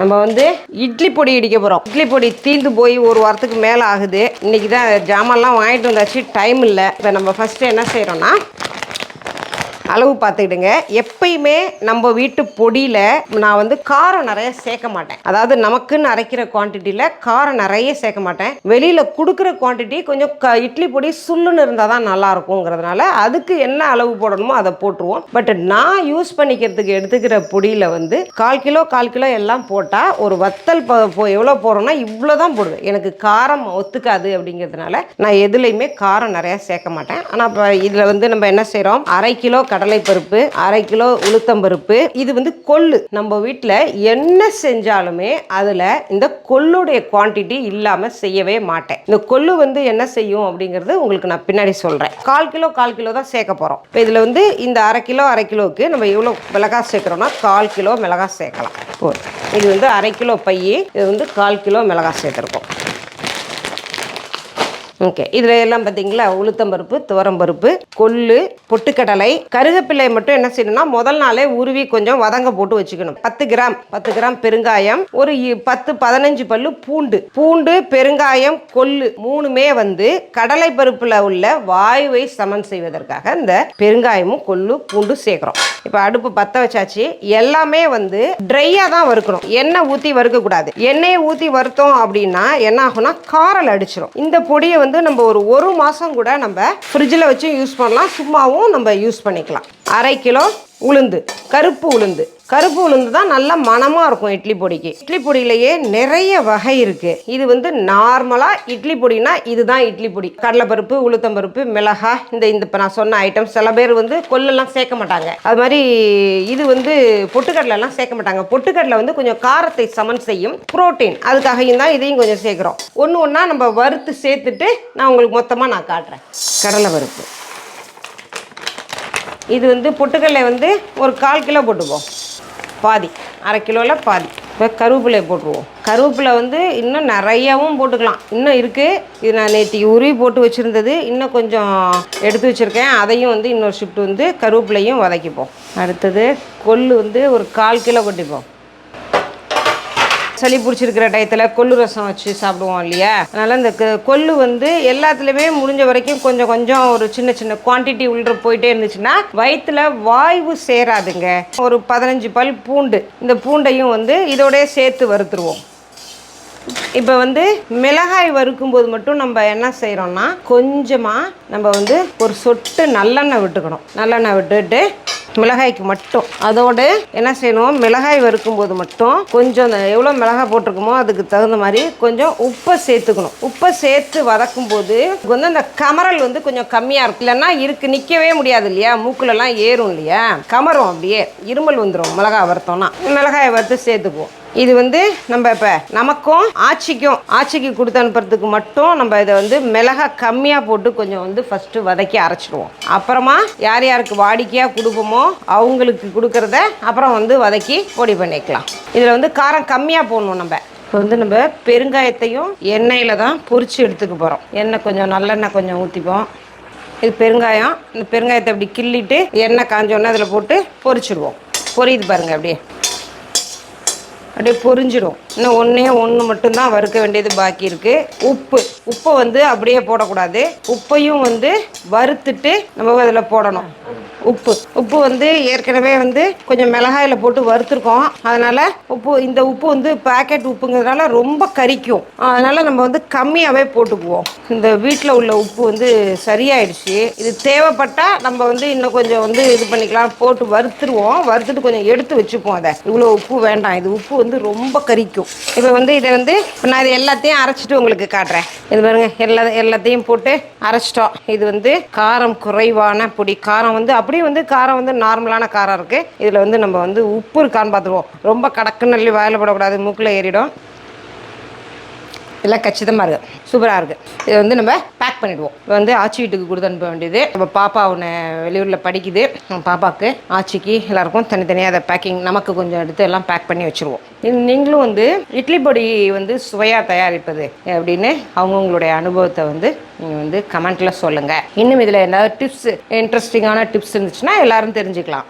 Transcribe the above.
நம்ம வந்து இட்லி பொடி இடிக்க போகிறோம் இட்லி பொடி தீந்து போய் ஒரு வாரத்துக்கு மேலே ஆகுது. இன்றைக்கி தான் ஜாமான்லாம் வாங்கிட்டு வந்தாச்சு. டைம் இல்லை. இப்போ நம்ம ஃபஸ்ட்டு என்ன செய்கிறோன்னா அளவு பார்த்துக்கிடுங்க. எப்பயுமே நம்ம வீட்டு பொடியில் நான் வந்து காரம் நிறைய சேர்க்க மாட்டேன். அதாவது நமக்குன்னு அரைக்கிற குவான்டிட்டியில் காரம் நிறைய சேர்க்க மாட்டேன். வெளியில் கொடுக்குற குவான்டிட்டி கொஞ்சம் க இட்லி பொடி சுள்ளுன்னு இருந்தால் தான் நல்லா இருக்குங்கிறதுனால அதுக்கு என்ன அளவு போடணுமோ அதை போட்டுருவோம். பட் நான் யூஸ் பண்ணிக்கிறதுக்கு எடுத்துக்கிற பொடியில் வந்து கால் கிலோ கால் கிலோ எல்லாம் போட்டால் ஒரு வத்தல் போ- எவ்வளோ போடுறோன்னா இவ்வளோ தான் போடுவேன். எனக்கு காரம் ஒத்துக்காது அப்படிங்கிறதுனால நான் எதுலேயுமே காரம் நிறையா சேர்க்க மாட்டேன். ஆனால் இப்போ இதில் வந்து நம்ம என்ன செய்கிறோம் அரை கிலோ கடலைப்பருப்பு அரை கிலோ உளுத்தம்பருப்பு. இது வந்து கொள்ளு. நம்ம வீட்டில் என்ன செஞ்சாலுமே அதில் இந்த கொள்ளுடைய குவான்டிட்டி இல்லாமல் செய்யவே மாட்டேன். இந்த கொள்ளு வந்து என்ன செய்யும் அப்படிங்கிறது உங்களுக்கு நான் பின்னாடி சொல்கிறேன் கால் கிலோ கால் கிலோ தான் சேர்க்க போகிறோம் இப்போ இதில் வந்து இந்த அரை கிலோ அரை கிலோவுக்கு நம்ம எவ்வளோ மிளகாய் சேர்க்குறோம்னா கால் கிலோ மிளகாய் சேர்க்கலாம். இது வந்து அரை கிலோ பை இது வந்து கால் கிலோ மிளகாய் சேர்த்துருக்கோம். ஓகே. இதில் எல்லாம் பார்த்தீங்களா உளுத்தம்பருப்பு துவரம்பருப்பு கொள்ளு பொட்டுக்கடலை. கருகப்பிள்ளை மட்டும் என்ன செய்யணும்னா முதல் நாளே உருவி கொஞ்சம் வதங்க போட்டு வச்சுக்கணும். பத்து கிராம் பத்து கிராம் பெருங்காயம் ஒரு இ- பத்து பதினஞ்சு பல்லு பூண்டு. பூண்டு பெருங்காயம் கொள்ளு மூணுமே வந்து கடலை பருப்பில் உள்ள வாயுவை சமன் செய்வதற்காக இந்த பெருங்காயமும் கொள்ளு பூண்டு சேர்க்குறோம் இப்போ அடுப்பு பற்ற வச்சாச்சு. எல்லாமே வந்து ட்ரையாக தான் வறுக்கணும். எண்ணெய் ஊற்றி வறுக்கக்கூடாது. எண்ணெயை ஊற்றி வறுத்தோம் அப்படின்னா என்ன ஆகும்னா காரல் அடிச்சிடும் இந்த பொடியை வந்து வந்து நம்ம ஒரு ஒரு மாதம் கூட நம்ம ஃப்ரிட்ஜில் வச்சு யூஸ் பண்ணலாம். சும்மாவும் நம்ம யூஸ் பண்ணிக்கலாம். அரை கிலோ உளுந்து கருப்பு உளுந்து. கருப்பு உளுந்து தான் நல்லா மணமாக இருக்கும் இட்லி பொடிக்கு. இட்லி பொடியிலேயே நிறைய வகை இருக்குது இது வந்து நார்மலாக இட்லி பொடினா இதுதான் இட்லி பொடி. கடலைப்பருப்பு உளுத்தம்பருப்பு மிளகாய் இந்த இந்த இப்போ நான் சொன்ன ஐட்டம் சில பேர் வந்து கொல்லெல்லாம் சேர்க்க மாட்டாங்க. அது மாதிரி இது வந்து பொட்டுக்கடலைலாம் சேர்க்க மாட்டாங்க. பொட்டுக்கடலை வந்து கொஞ்சம் காரத்தை சமன் செய்யும் புரோட்டீன். அதுக்காகவும் தான் இதையும் கொஞ்சம் சேர்க்குறோம். ஒன்று ஒன்றா நம்ம வறுத்து சேர்த்துட்டு நான் உங்களுக்கு மொத்தமாக நான் காட்டுறேன். கடலை பருப்பு இது வந்து பொட்டுக்கடலை வந்து ஒரு கால் கிலோ போட்டுப்போம் பாதி அரை கிலோவில் பாதி. இப்போ கருவேப்பிலை போட்டுருவோம். கருவேப்பிலை வந்து இன்னும் நிறையாவும் போட்டுக்கலாம். இன்னும் இருக்குது இது நான் நேற்று உருவி போட்டு வச்சுருந்தது. இன்னும் கொஞ்சம் எடுத்து வச்சுருக்கேன். அதையும் வந்து இன்னொரு ஷிஃப்ட் வந்து கருவேப்பிலையும் வதக்கிப்போம். அடுத்தது கொள்ளு வந்து ஒரு கால் கிலோ கொட்டிப்போம். சளி பிடிச்சிருக்கிற டயத்தில் கொள்ளு ரசம் வச்சு சாப்பிடுவோம் இல்லையா? அதனால் இந்த கொள்ளு வந்து எல்லாத்துலேயுமே முடிஞ்ச வரைக்கும் கொஞ்சம் கொஞ்சம் ஒரு சின்ன சின்ன குவான்டிட்டி உள்ள போயிட்டே இருந்துச்சுன்னா வயிற்றுல வாய்வு சேராதுங்க. ஒரு பதினஞ்சு பல் பூண்டு இந்த பூண்டையும் வந்து இதோடய சேர்த்து வறுத்துருவோம். இப்போ வந்து மிளகாய் வறுக்கும்போது மட்டும் நம்ம என்ன செய்கிறோம்னா கொஞ்சமாக நம்ம வந்து ஒரு சொட்டு நல்லெண்ணெய் விட்டுக்கணும். நல்லெண்ணெய் விட்டுட்டு மிளகாய்க்கு மட்டும். அதோடு என்ன செய்யணும்? மிளகாய் வறுக்கும்போது மட்டும் கொஞ்சம் அந்த எவ்வளோ மிளகாய் போட்டிருக்கோமோ அதுக்கு தகுந்த மாதிரி கொஞ்சம் உப்பை சேர்த்துக்கணும். உப்பை சேர்த்து வதக்கும் போது வந்து அந்த கமரல் வந்து கொஞ்சம் கம்மியாக இருக்கும். இல்லைன்னா இருக்கு நிற்கவே முடியாது இல்லையா? மூக்குலலாம் ஏறும் இல்லையா? கமரும் அப்படியே இருமல் வந்துடும் மிளகாய் வறுத்தோம்னா. மிளகாயை வறுத்து சேர்த்துக்குவோம். இது வந்து நம்ம இப்போ நமக்கும் ஆச்சிக்கும் ஆச்சிக்கு கொடுத்து அனுப்புறதுக்கு மட்டும் நம்ம இதை வந்து மிளகாய் கம்மியாக போட்டு கொஞ்சம் வந்து ஃபஸ்ட்டு வதக்கி அரைச்சிடுவோம். அப்புறமா யார் யாருக்கு வாடிக்கையாக கொடுப்போமோ அவங்களுக்கு கொடுக்கறத அப்புறம் வந்து வதக்கி பொடி பண்ணிக்கலாம். இதில் வந்து காரம் கம்மியாக போடணும் நம்ம. இப்போ வந்து நம்ம பெருங்காயத்தையும் எண்ணெயில் தான் பொறிச்சு எடுத்துக்க போகிறோம் எண்ணெய் கொஞ்சம் நல்லெண்ணெய் கொஞ்சம் ஊற்றிப்போம் இது பெருங்காயம். இந்த பெருங்காயத்தை அப்படி கிள்ளிட்டு எண்ணெய் காஞ்சோன்னே அதில் போட்டு பொரிச்சிடுவோம். பொரியுது பாருங்கள் அப்படியே. அப்படியே பொரிஞ்சிடும். இன்னும் ஒன்றே ஒன்று மட்டும்தான் வறுக்க வேண்டியது பாக்கி இருக்குது உப்பு உப்பை வந்து அப்படியே போடக்கூடாது. உப்பையும் வந்து வறுத்துட்டு நம்ம அதில் போடணும். உப்பு. உப்பு வந்து ஏற்கனவே வந்து கொஞ்சம் மிளகாயில் போட்டு வறுத்துருக்கோம். அதனால் உப்பு இந்த உப்பு வந்து பேக்கெட் உப்புங்கிறதுனால ரொம்ப கரிக்கும். அதனால் நம்ம வந்து கம்மியாகவே போட்டுக்குவோம். இந்த வீட்டில் உள்ள உப்பு வந்து சரியாயிடுச்சு. இது தேவைப்பட்டால் நம்ம வந்து இன்னும் கொஞ்சம் வந்து இது பண்ணிக்கலாம் போட்டு வறுத்துருவோம். வறுத்துட்டு கொஞ்சம் எடுத்து வச்சுப்போம் அதை. இவ்வளோ உப்பு வேண்டாம். இது உப்பு வந்து ரொம்ப கரிக்கும். இப்போ வந்து இதை வந்து நான் இது எல்லாத்தையும் அரைச்சிட்டு உங்களுக்கு காட்டுறேன். இது பாருங்க எல்லா எல்லாத்தையும் போட்டு அரைச்சிட்டோம். இது வந்து காரம் குறைவான பொடி. காரம் வந்து அப்படியே வந்து காரம் வந்து நார்மலான காரம் இருக்குது இதில் வந்து நம்ம வந்து உப்பு இருக்கான்னு பார்த்துருவோம். ரொம்ப கடக்குன்னு அள்ளி வாயில் போடக்கூடாது. மூக்கில் ஏறிடும். எல்லாம் கச்சிதமாக இருக்குது சூப்பராக இருக்குது இது வந்து நம்ம பேக் பண்ணிடுவோம் வந்து ஆச்சி வீட்டுக்கு கொடுத்து அனுப்ப வேண்டியது. இப்போ பாப்பா ஒன்று வெளியூரில் படிக்குது. பாப்பாவுக்கு ஆச்சிக்கு எல்லாருக்கும் தனித்தனியாக அதை பேக்கிங் நமக்கு கொஞ்சம் எடுத்து எல்லாம் பேக் பண்ணி வச்சுருவோம். நீங்களும் வந்து இட்லி பொடி வந்து சுவையாக தயாரிப்பது அப்படின்னு அவங்கவுங்களுடைய அனுபவத்தை வந்து நீங்கள் வந்து கமெண்ட்டில் சொல்லுங்கள் இன்னும் இதில் ஏதாவது டிப்ஸ் இன்ட்ரெஸ்டிங்கான டிப்ஸ் இருந்துச்சுன்னா எல்லாரும் தெரிஞ்சுக்கலாம்.